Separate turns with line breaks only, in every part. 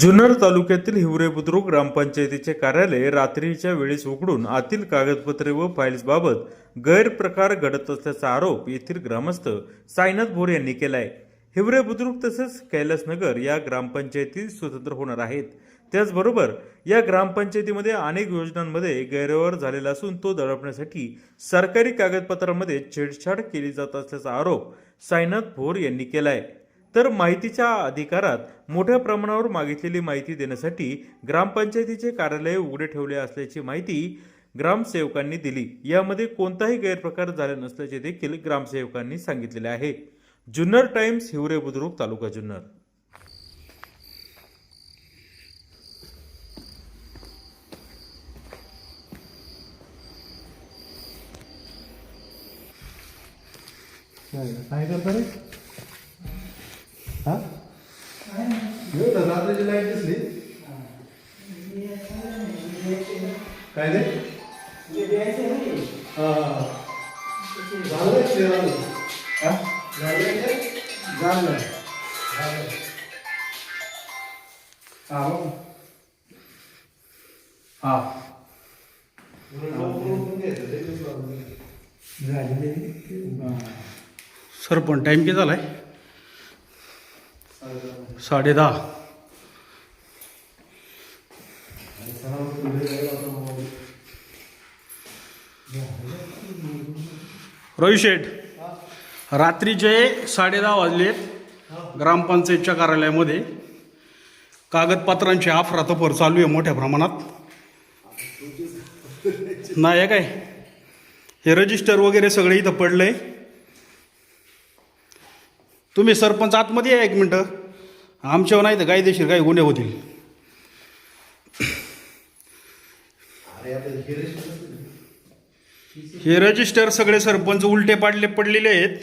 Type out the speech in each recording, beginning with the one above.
जुन्नर तालुक्यातील हिवरे बुद्रुक ग्रामपंचायतीचे कार्यालय रात्रीच्या वेळेस उघडून आतील कागदपत्रे व फाईल्सबाबत गैरप्रकार घडत असल्याचा आरोप येथील ग्रामस्थ साईनाथ भोर यांनी केलाय. हिवरे बुद्रुक तसेच कैलासनगर या ग्रामपंचायती स्वतंत्र होणार आहेत. त्याचबरोबर या ग्रामपंचायतीमध्ये अनेक योजनांमध्ये गैरव्यवहार झालेला असून तो दडपण्यासाठी सरकारी कागदपत्रांमध्ये छेडछाड केली जात असल्याचा आरोप साईनाथ भोर यांनी केला आहे तर माहितीच्या अधिकारात मोठ्या प्रमाणावर मागितलेली माहिती देण्यासाठी ग्रामपंचायतीचे कार्यालय उघडे ठेवले असल्याची माहिती ग्रामसेवकांनी दिली. यामध्ये कोणताही गैरप्रकार झाला नसल्याचे देखील ग्रामसेवकांनी सांगितलेले आहे. जुन्नर टाइम्स हिवरे बुद्रुक तालुका जुन्नर.
काय करता रे हा? एवढं रात्रीची लाइट दिसली. काय रे हा झालं आलं. हा? झालं हा. हा.
सर पण टाईम किती झालाय? साडे दहा रवी शेठ रात्रीचे साडे दहा वाजलेत ग्रामपंचायतच्या कार्यालयामध्ये कागदपत्रांची अफरातफर चालू आहे मोठ्या प्रमाणात. नाही आहे काय? हे रजिस्टर वगैरे सगळे इथं पडलं आहे तुम्ही सरपंच आतमध्ये या एक मिनटं. आमच्यावर नाही तर कायदेशीर काही गुन्हे होतील.
हे
रजिस्टर सगळे सरपंच उलटे पाडले पडलेले आहेत.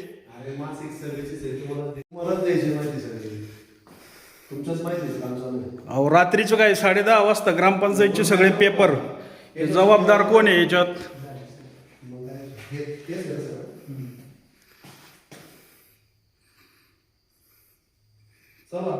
अहो रात्रीचं काय? साडे दहा वाजता ग्रामपंचायतचे सगळे पेपर जबाबदार कोण आहे याच्यात?
Salam.